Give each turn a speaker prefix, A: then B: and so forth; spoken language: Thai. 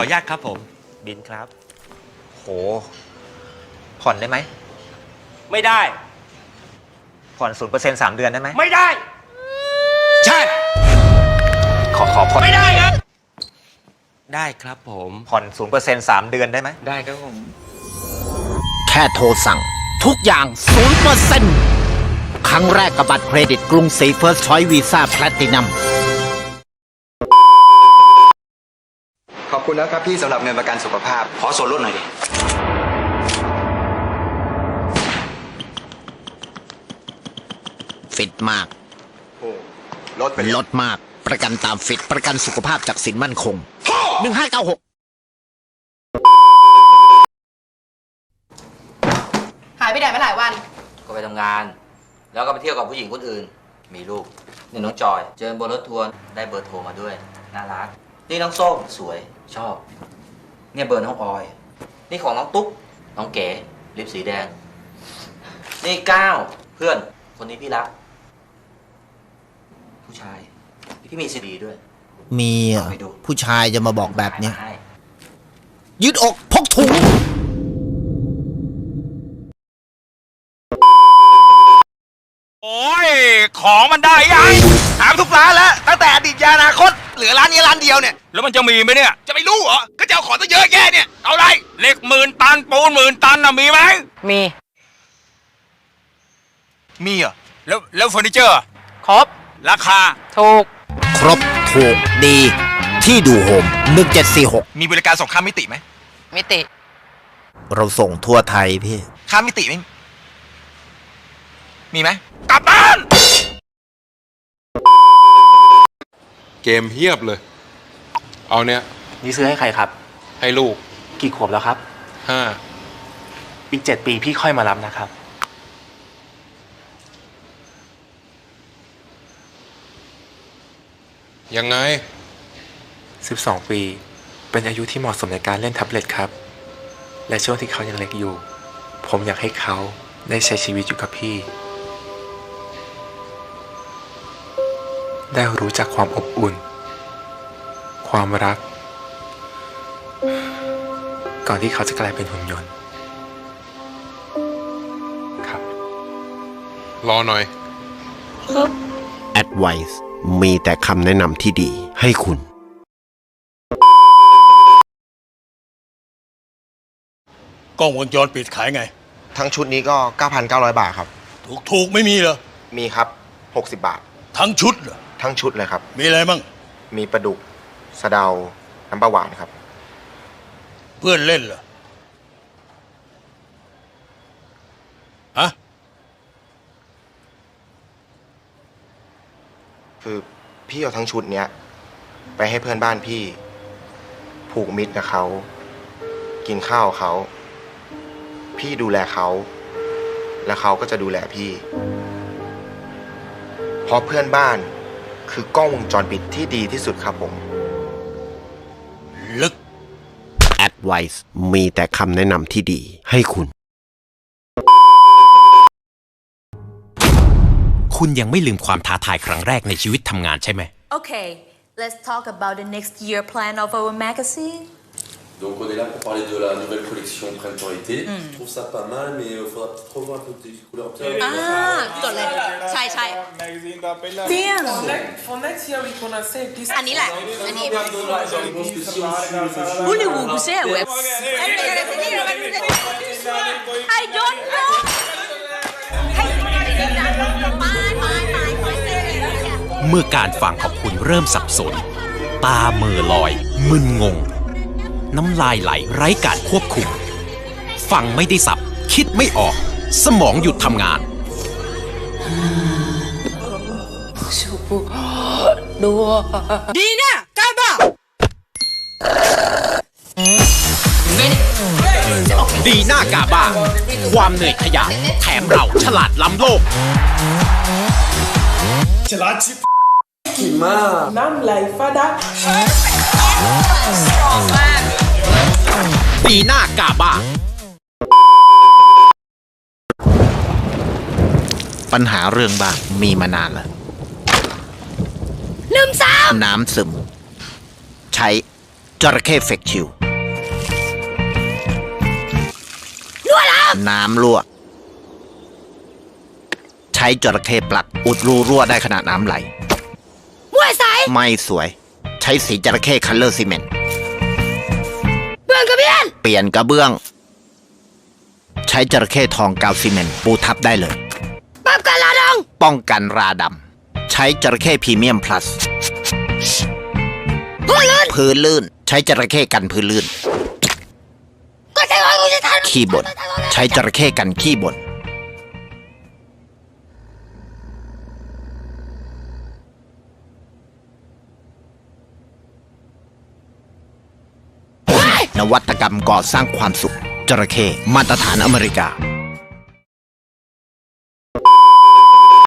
A: ขออนุญาตครับผม
B: บินครับ โห ผ่อนได้ไหม
A: ไม่ได้
B: ผ่อนศูนย์เปอร์เซ็นต์สามเดือนได้ไหม
A: ไม่ได้ ใช่
B: ขอขอผ่อน
A: ไม่ได้ครับ ได้ครับผม
B: ผ่อนศูนย์เปอร์เซ็นต์สามเดือนได้ไหม
A: ได้ครับผม
C: แค่โทรสั่ง ทุกอย่าง0%ครั้งแรกกับบัตรเครดิตกรุงศรีเฟิร์สชอยวีซ่าแพลตินัม
D: ขอบ คุณนะครับพี่สำหรับเงินประกันสุขภาพ
E: ขอส่วนลดหน่อยดิ
C: ฟิตมาก
D: โอ้ลดไป
C: ลดมาก ประกันตามฟิต ประกันสุขภาพจากสินมั่นคง 1596
F: หายไปไหนมาหลายวัน
E: ก็ไปทำงาน แล้วก็ไปเที่ยวกับผู้หญิงคนอื่น มีลูกนี่น้องจอย เจอบนรถทัวร์ได้เบอร์โทรมาด้วย น่ารัก นี่น้องส้มสวยชอบ เนี่ยเบอร์น้องออย นี่ของน้องตุ๊กน้องเก๋ลิปสีแดง นี่ก้าวเพื่อนคนนี้พี่รัก ผู้ชายพี่มีซีดีด้วย
C: มีเหรอ
E: เอาไปดู
C: ผู้ชายจะมาบอกแบบเนี้ย
E: ให้
C: ยืดอกพกถุง
A: โอ้ย ของมันได้ยังถามทุกร้านแล้ว ตั้งแต่อดีตยานาคต เหลือร้านนี้ร้านเดียวเนี่ย แล้วมันจะมีไหมเนี่ย จะไม่รู้เหรอ ก็จะเอาของตั้งเยอะแยะเนี่ย เอาไรเหล็กหมื่นตันปูนหมื่นตันน่ะมีไหม
F: มี
A: มีเหรอ แล้วแล้วเฟอร์นิเจอร์อะ
F: ครบ
A: ราคา
F: ถูก
C: ครบถูกดีที่ดูโฮม 1746
A: มีบริการส่งข้ามมิติไหม
F: มิติ
C: เราส่งทั่วไทยพี่
A: ข้ามมิติไม่มีไหมกลับบ้าน
G: เกมเฮียบเลย เอาเนี่ย
H: นี่ซื้อให้ใครครับ
G: ให้ลูก
H: กี่ขวบแล้วครับ
G: ห้า
H: อีกเจ็ดปีพี่ค่อยมารับนะครับ
G: ยังไง
H: 12 ปี เป็นอายุที่เหมาะสมในการเล่นแท็บเล็ตครับ และช่วงที่เขายังเล็กอยู่ ผมอยากให้เขาได้ใช้ชีวิตอยู่กับพี่ ได้รู้จักความอบอุ่น ความรัก ก่อนที่เขาจะกลายเป็นหุ่นยนต์ ครับ
G: รอหน่อย
C: Advice มีแต่คำแนะนำที่ดีให้คุณ
I: กล้องวงจรปิดขายไง
D: ทั้งชุดนี้ก็ 9,900 บาทครับ
I: ถูกถูกไม่มีเหรอ
D: มีครับ 60 บาท
I: ทั้งชุดเหรอ
D: ทั้งชุดเลยครับ
I: มีอะไรมั่ง
D: มีปลาดุกสะเดาน้ำปลาหวานครับ
I: เพื่อนเล่นเหรอฮะ
D: คือพี่เอาทั้งชุดเนี้ยไปให้เพื่อนบ้านพี่ ผูกมิตรกับเขา กินข้าวเขา พี่ดูแลเขา แล้วเขาก็จะดูแลพี่เพราะเพื่อนบ้าน คือกล้องวงจรปิดที่ดีที่สุดครับผม
I: ลึก
C: Advice มีแต่คำแนะนำที่ดีให้คุณ
J: คุณยังไม่ลืมความท้าทายครั้งแรกในชีวิตทำงานใช่ไหม
K: Okay, let's talk about the next year plan of our magazine.
L: Donc on est là pour parler de la nouvelle collection printemps-été. Je trouve ça pas mal, mais il faudra peut-être revoir un peu des couleurs. Bien.
F: อ่าจดเลยใช่ใช่
K: Damn!
L: For next year, we gonna save this.
F: อันนี้แหละ อันนี้
L: Je pense que si on suit le jeu-
F: ผู้หนึ่งวูกูเซ่เว็บ I don't know
J: เมื่อการฟังของคุณเริ่มสับสน ตาเมือลอย มึนงง น้ำลายไหลไร้การควบคุม ฟังไม่ได้สับ คิดไม่ออก สมองหยุดทำงาน
F: ดีนะกล้าบ้า
J: ดีหน้ากาบ้า ความเหนื่อยขยะแถมเราฉลาดล้ำโลกดีห น้ากาบ้า
C: ปัญหาเรื่องบ้านมีมานานแล้ว
F: ลืมซ้
C: น้ำซึม ใช้จระเข้เฟกชิวน้ำรั่ว ใช้จระเข้ปลัก อุดรูรั่วได้ขนาดน้ำไหล
F: มวยสาย
C: ไม่สวย ใช้สีจระเข้คัลเลอร์ซีเมนต์
F: เบื่อนกับเพื่อน
C: เปลี่ยนกระเบื้อง ใช้จระเข้ทองกาวซีเมนต์ปูทับได้เลย
F: ปั๊บกันลาดอง
C: ป้องกันราดำใช้จระเข้พรีเมียมพลัส
F: พูดลื่น
C: พื้นลื่น ใช้จระเข้กันพื้นลื่น
F: ก็ใจร้อนกูจะทัน
C: ขี้บ่นใช้จระเข้กันขี้บ่น นวัตกรรมก่อสร้างความสุขจระเข้มาตรฐานอเมริกา